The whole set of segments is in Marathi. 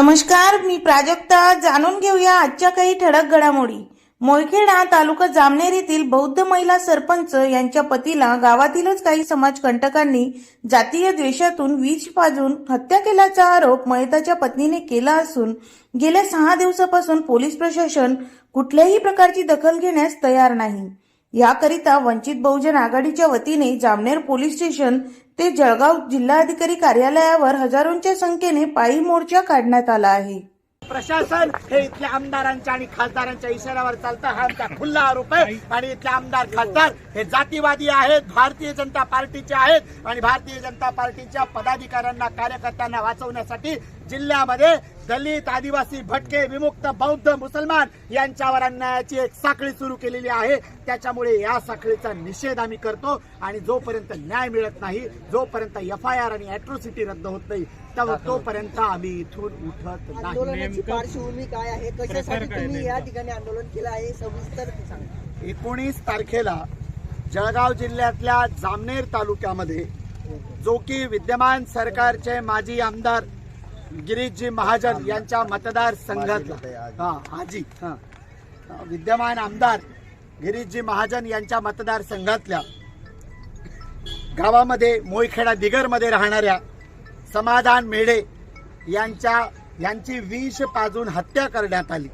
नमस्कार मी प्राजक्ता. जाणून घेऊया आजच्या काही ठळक घडामोडी. मोयखेडा तालुका जामनेर येथील बौद्ध महिला सरपंच यांच्या पतीला गावातीलच काही समाजकंटकांनी जातीय द्वेषातून वीज पाजून हत्या केल्याचा आरोप मयताच्या पत्नीने केला असून गेल्या सहा दिवसापासून पोलीस प्रशासन कुठल्याही प्रकारची दखल घेण्यास तयार नाही. याकरिता वंचित बहुजन आघाडीच्या वतीने जामनेर पोलीस स्टेशन ते जळगाव जिल्हाधिकारी कार्यालयावर हजारोंच्या संख्येने पायी मोर्चा काढण्यात आला आहे. प्रशासन हे इथल्या आमदारांच्या आणि खासदारांच्या इशाऱ्यावर चालतं. हा आमचा खुल्ला आरोप आहे. आणि इथले आमदार खासदार हे जातीवादी आहेत भारतीय जनता पार्टीचे आहेत. आणि भारतीय जनता पार्टीच्या पदाधिकाऱ्यांना कार्यकर्त्यांना वाचवण्यासाठी जिल्ह्यामध्ये दलित आदिवासी भटके विमुक्त बौद्ध मुसलमान यांच्यावर अन्यायाची एक साखळी सुरू केलेली आहे. त्याच्यामुळे या साखळीचा निषेध आम्ही करतो आणि जोपर्यंत न्याय मिळत नाही जोपर्यंत एफ आय आर आणि अॅट्रोसिटी रद्द होत नाही तेव्हा तोपर्यंत आम्ही इथून उठत नाही. पार्श्वभूमी काय आहे? कशासाठी तुम्ही या ठिकाणी आंदोलन केलं आहे? सविस्तर सांगा. एकोणीस तारखेला जळगाव जिल्ह्यातल्या जामनेर तालुक्यामध्ये जो की विद्यमान सरकारचे माजी आमदार गिरीशजी महाजन यांच्या मतदार संघातला हा हाजी. हा. विद्यमान आमदार गिरीशजी महाजन यांच्या मतदार संघातल्या गावामध्ये मोयखेडा दिगरमध्ये राहणाऱ्या समाधान मेढे यांच्या यांची विष पाजून हत्या करण्यात आली.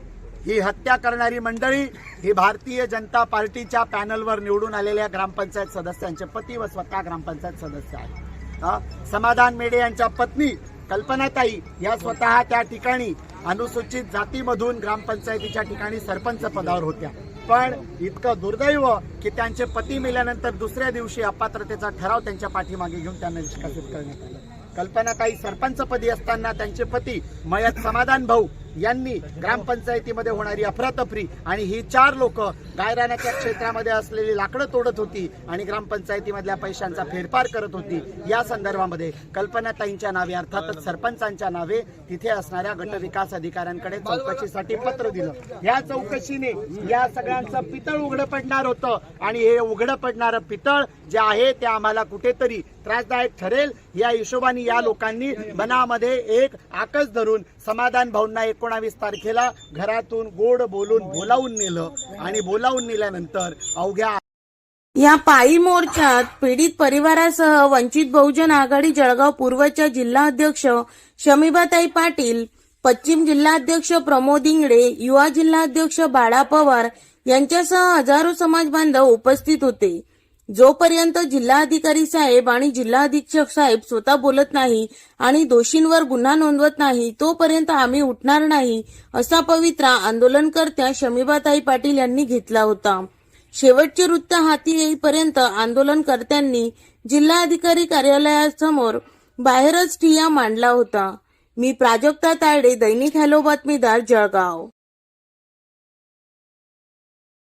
ही हत्या करणारी मंडळी ही भारतीय जनता पार्टीच्या पॅनलवर निवडून आलेल्या ग्रामपंचायत सदस्यांचे पती व स्वतः ग्रामपंचायत सदस्य आहेत. समाधान मेढे यांच्या पत्नी कल्पनाताई या स्वतः त्या ठिकाणी अनुसूचित जातीमधून ग्रामपंचायतीच्या ठिकाणी सरपंच पदावर होत्या. पण इतकं दुर्दैव की त्यांचे पती मेल्यानंतर दुसऱ्या दिवशी अपात्रतेचा ठराव त्यांच्या पाठीमागे घेऊन त्यांना निष्कासित करण्यात आला. कल्पनाताई सरपंचपदी असताना त्यांचे पती मयत समाधान भाऊ यांनी ग्रामपंचायतीमध्ये होणारी अफरातफरी आणि ही चार लोक गायरानाच्या क्षेत्रामध्ये असलेली लाकडं तोडत होती आणि ग्रामपंचायतीमधल्या पैशांचा फेरफार करत होती. या संदर्भामध्ये कल्पनाताईंच्या नावे अर्थातच सरपंचांच्या नावे तिथे असणाऱ्या गट विकास अधिकाऱ्यांकडे चौकशीसाठी पत्र दिलं. या चौकशीने या सगळ्यांचं पितळ उघडं पडणार होतं आणि हे उघडं पडणारं पितळ जे आहे ते आम्हाला कुठेतरी त्रासदायक ठरेल. या हिशोबाने या लोकांनी मनामध्ये एक आकस धरून समाधान भाऊंना एकोणावीस तारखेला घरातून गोड बोलून बोलावून नेलं आणि बोलावून नेल्यानंतर अवघ्या या पायी मोर्चात पीडित परिवारासह वंचित बहुजन आघाडी जळगाव पूर्वच्या जिल्हाध्यक्ष शमीबाताई पाटील पश्चिम जिल्हाध्यक्ष प्रमोद इंगडे युवा जिल्हाध्यक्ष बाळा पवार यांच्यासह हजारो समाज बांधव उपस्थित होते. जोपर्यंत जिल्हाधिकारी साहेब आणि जिल्हा अधीक्षक साहेब स्वतः बोलत नाही आणि दोषींवर गुन्हा नोंदवत नाही तोपर्यंत आम्ही उठणार नाही असा पवित्रा आंदोलनकर्त्या शमीबाताई पाटील यांनी घेतला होता. शेवटचे वृत्त हाती येईपर्यंत आंदोलनकर्त्यांनी जिल्हाधिकारी कार्यालयासमोर बाहेरच ठिया मांडला होता. मी प्राजक्ता तायडे दैनिक हॅलो बातमीदार जळगाव.